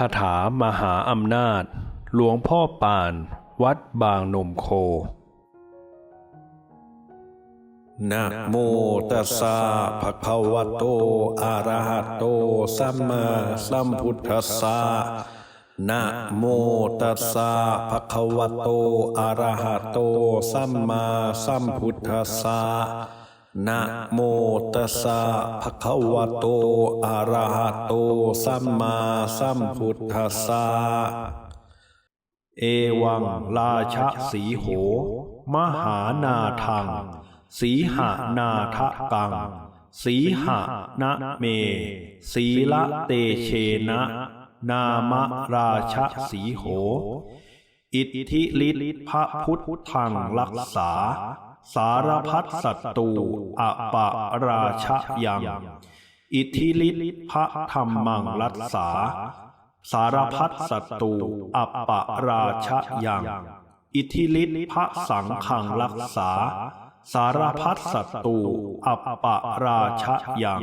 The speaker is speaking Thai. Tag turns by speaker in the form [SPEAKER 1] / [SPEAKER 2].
[SPEAKER 1] คาถามหาอำนาจ หลวงพ่อปาน วัดบางนมโค
[SPEAKER 2] นะโมตัสสะภะคะวะโต อะระหะโต สัมมาสัมพุทธัสสะนะโมตัสสะภะคะวะโต อะระหะโต สัมมาสัมพุทธัสสะ นะโมตัสสะภะคะวะโต อะระหะโต สัมมาสัมพุทธัสสะ
[SPEAKER 1] เอวังราชสีโห มหานาทัง สีหานาทะกัง สีหานะเม สีละเตเชนะ นามราชสีโห อิทธิฤทธิพระพุทธังรักษา สารพัดศัตรูอปะราชยัง อิทิฤทธิพระธรรมังรัสสา สารพัดศัตรูอปะราชยัง อิทิฤทธิพระสังขังรักษา สารพัดศัตรูอปะราชยัง